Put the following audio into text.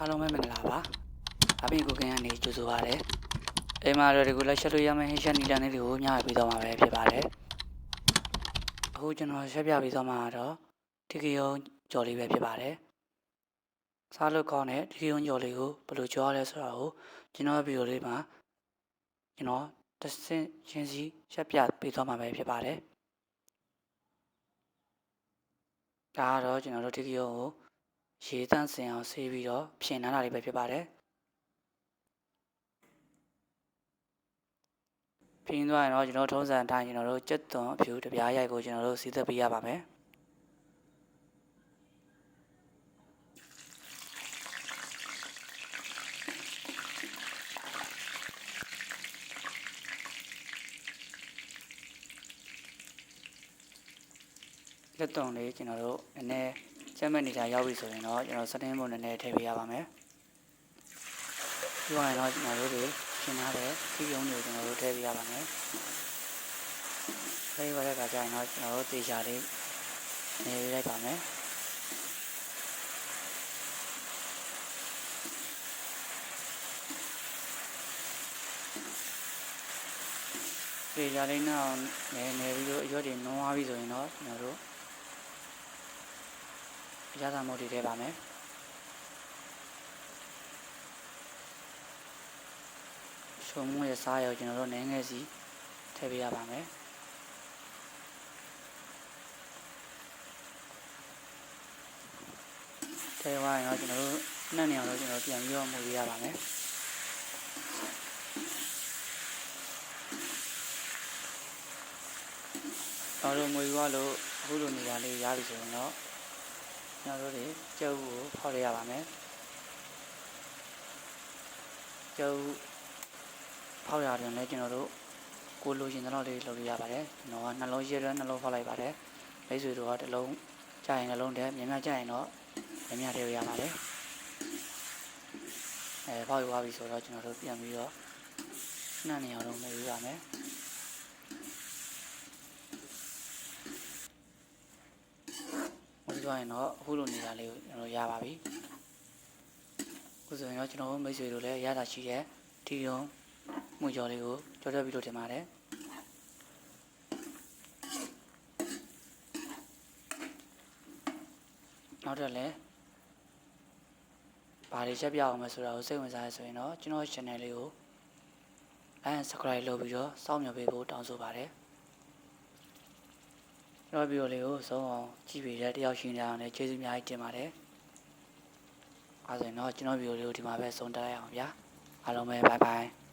အားလုံးပဲမင်္ဂလာပါအပြင်ကိုကင်းကနေကြိုဆိုပါရစေအိမ်မှာတော့ဒီကိုလက်ချက်လို့ရမယ့်ဟင်းချက်နီလန်လေးတွေကိုညှိပြီးတော့မှာပဲဖြစ်ပါတယ်အခုကျွန်တော်ရှက်ပြပြီးတော့မှာတော့ဒီကယုံကြော်လေးပဲဖြစ်ပါတယ်စားလို့ကောင်းတဲ့ဒီကယုံကြော်လေးကိုဘယ်လိုကြော်ရလဲဆိုတာကိုကျွန်တော်ဗီဒီယိုလေးမှာကျွန်တော်တစ်ဆင့်ချင်းစီရှက်ပြပြီးတော့မှာပဲဖြစ်ပါတယ်ဒါကတော့ကျွန်တော်တို့ဒီကယုံကို ရေတန့်စင်အောင်ဆေးပြီးတော့ဖြင်နှမ်းတာလေးပဲဖြစ်ပါတယ်ဖြင်းသွားရင်တော့ကျွန်တော်ထုံးစံအတိုင်းကျွန်တော်တို့ကြက်သွန်အဖြူတပြားရိုက်ကိုကျွန်တော်တို့စီးသက်ပေးရပါမယ်လက်သွန်လေးကျွန်တော်တို့နည်းနည်း ကျမ်းမဲ့နေတာရောက်ပြီဆိုရင်တော့ကျွန်တော်စတင်းပုံနည်းနည်းထည့်ပေးရပါမယ်။ပြီးတော့ရင်တော့ကျွန်တော်တို့တွေရှင်းထားတဲ့ခီးရုံးတွေကိုကျွန်တော်တို့ထည့်ပေးရပါမယ်။ထည့်ရတဲ့အခါကျရင်တော့ကျွန်တော်တို့တေချာလေးနေပေးလိုက်ပါမယ်။တေချာလေးနောက်နေနေပြီးတော့အရွက်တွေနုံသွားပြီဆိုရင်တော့ကျွန်တော်တို့ ရတာမို့ဒီထဲပါမယ်ရှုံမွေးစားရောကျွန်တော်တို့နည်းငယ်စီထည့်ပေးရပါမယ်ထည့်သွားရင်တော့ကျွန်တော်တို့နှက်နေအောင်တော့ကျွန်တော်ပြန်ပြီးတော့မှုပေးရပါမယ်တော်တို့ငွေရွားလို့အခုလိုနေရာလေးရပြီဆိုရင်တော့ ကျွန်တော်တို့တွေကျုပ်ကိုဖောက်ရရပါမယ်ကျုပ်ဖောက်ရတယ်လည်းကျွန်တော်တို့ကိုလိုချင်တဲ့လောက်လေးလုပ်ရရပါတယ်ကျွန်တော်ကနှလုံးရဲရဲနှလုံးဖောက်လိုက်ပါတယ်မိတ်ဆွေတို့ကတစ်လုံးကြာရင်နှလုံးတည်းမြင်မြကြာရင်တော့မြင်မြတည်းရပါတယ်အဲဖောက်ရပါပြီဆိုတော့ကျွန်တော်တို့ပြန်ပြီးတော့နှံ့နေအောင်လုပ်နေရပါမယ် ဝင် သွားရင်တော့အခုလိုနေတာလေးကိုကျွန်တော်ရပါပြီအခုဆိုရင်တော့ကျွန်တော်တို့မိတ်ဆွေတို့လည်းရတာရှိတဲ့ဒီယုံမှုကြော်လေးကိုကြော်တက်ပြီးလို့တင်ပါတယ်နောက်တော့လည်းဘာတွေချက်ပြအောင်မဆိုတာကိုစိတ်ဝင်စားရဆိုရင်တော့ကျွန်တော် channel လေးကို like and subscribe လုပ်ပြီးတော့စောင့်မျှော်ပေးဖို့တောင်းဆိုပါတယ် ကျွန်တော်ဗီဒီယိုလေးကိုဆုံးအောင်ကြည့်ပေးတဲ့တယောက်ရှိနေအောင်လည်းကျေးဇူးအများကြီးတင်ပါတယ်အဲဒါဆိုရင်တော့ကျွန်တော်ဗီဒီယိုလေးကိုဒီမှာပဲဆုံးတက်လိုက်အောင်ဗျာအားလုံးပဲ bye bye